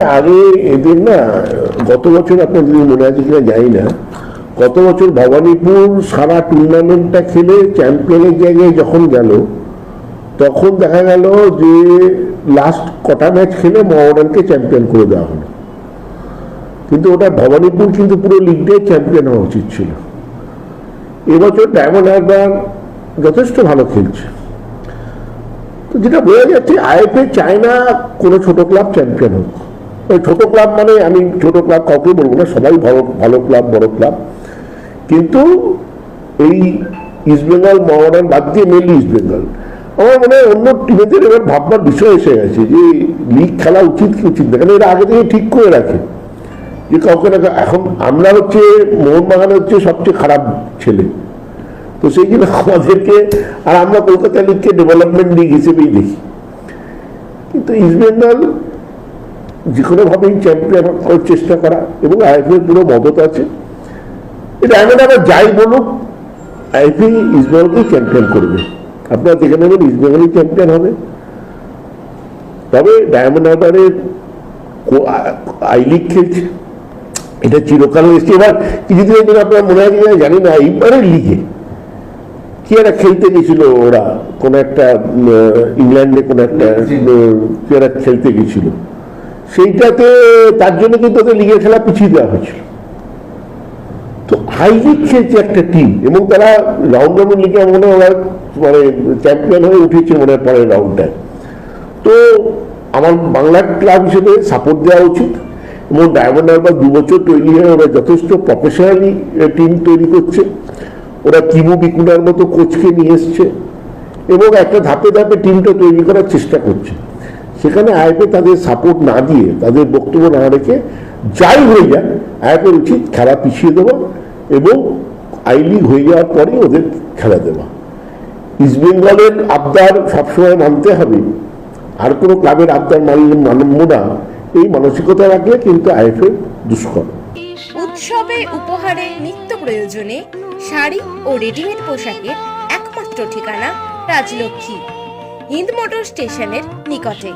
আগে এদের না, গত বছর আপনার যদি মনে আছে কিনা জানি না, গত বছর ভবানীপুর সারা টুর্নামেন্টটা খেলে চ্যাম্পিয়নের জায়গায় যখন গেল, তখন দেখা গেল যে লাস্ট কটা ম্যাচ খেলে মহারানকে চ্যাম্পিয়ন করে দেওয়া হলো। কিন্তু ওটা ভবানীপুর কিন্তু পুরো লিগটাই চ্যাম্পিয়ন হওয়া উচিত ছিল। এবছর ডায়মন্ড হারবার যথেষ্ট ভালো খেলছে। তো যেটা বোঝা যাচ্ছে, আইএফএ চায় না কোনো ছোট ক্লাব চ্যাম্পিয়ন হোক। ওই ছোট ক্লাব মানে আমি ছোট ক্লাব কাউকে বলব না, সবাই ভালো ভালো ক্লাব, বড় ক্লাব। কিন্তু এই ইস্টবেঙ্গল মহারান বাদ দিয়ে মেনলি ইস্টবেঙ্গল আমার মনে হয় অন্য টিমেদের এবার ভাববার বিষয় এসে গেছে যে লিগ খেলা উচিত কি উচিত না কারণ এরা আগে থেকে ঠিক করে রাখে। যে কাউকে না এখন আমরা হচ্ছে, মোহনবাগান হচ্ছে সবচেয়ে খারাপ ছেলে। তো সেই জন্য আমাদেরকে, আর আমরা কলকাতা লিগকে ডেভেলপমেন্ট লিগ হিসেবেই দেখি। কিন্তু ইস্টবেঙ্গল যে কোনোভাবেই চ্যাম্পিয়ন করার চেষ্টা করা এবং আইপিএল পুরো মদত আছে। এটা এমন আবার যাই বলুক আইপিএল ইস্টবেঙ্গলকেই চ্যাম্পিয়ন করবে। আপনারা দেখে নেবেন ইস্টবেঙ্গলই চ্যাম্পিয়ন হবে। তবে ডায়মন্ড হারবারের আই লিগ খেলছে। এটা চিরকাল এসছে। এবার কিছুদিন আগে আপনার মনে হয় কিনা জানি না এইবারের লিগে কি একটা খেলতে গেছিল ওরা? কোন একটা ইংল্যান্ডে কোন একটা কি একটা খেলতে গেছিল। সেইটাতে তার জন্য কিন্তু ওদের লিগের খেলা পিছিয়ে দেওয়া হয়েছিল। তো হাই লিগ খেলছে একটা টিম এবং তারা রাউন্ড রবিন লিগে মনে হয় মানে চ্যাম্পিয়ন হয়ে উঠেছে মনে হয় পরের রাউন্ডটায় তো আমার বাংলার ক্লাব হিসেবে সাপোর্ট দেওয়া উচিত, এবং ডায়মন্ড হারবার দু বছর তৈরি হয়ে ওরা যথেষ্ট প্রফেশনালি টিম তৈরি করছে। ওরা কিমু বিকুনার মতো কোচকে নিয়ে এসছে, এবং একটা ধাপে ধাপে টিমটা তৈরি করার চেষ্টা করছে। সেখানে আইপে তাদের সাপোর্ট না দিয়ে, তাদের বক্তব্য না রেখে যাই হয়ে যাক আইপের উচিত খেলা পিছিয়ে দেওয়া এবং আই লিগ হয়ে যাওয়ার পরে ওদের খেলা দেওয়া। ইস্টবেঙ্গলের আবদার সবসময় মানতে হবে। আর কোনো ক্লাবের আবদার মানলে মানব না, এই মানসিকতা রাখলে কিন্তু আইএফএ দুষ্কর। উৎসবে উপহারে নিত্য প্রয়োজনে শাড়ি ও রেডিমেড পোশাকের একমাত্র ঠিকানা রাজলক্ষ্মী। হিন্দ মোটর স্টেশনের নিকটে।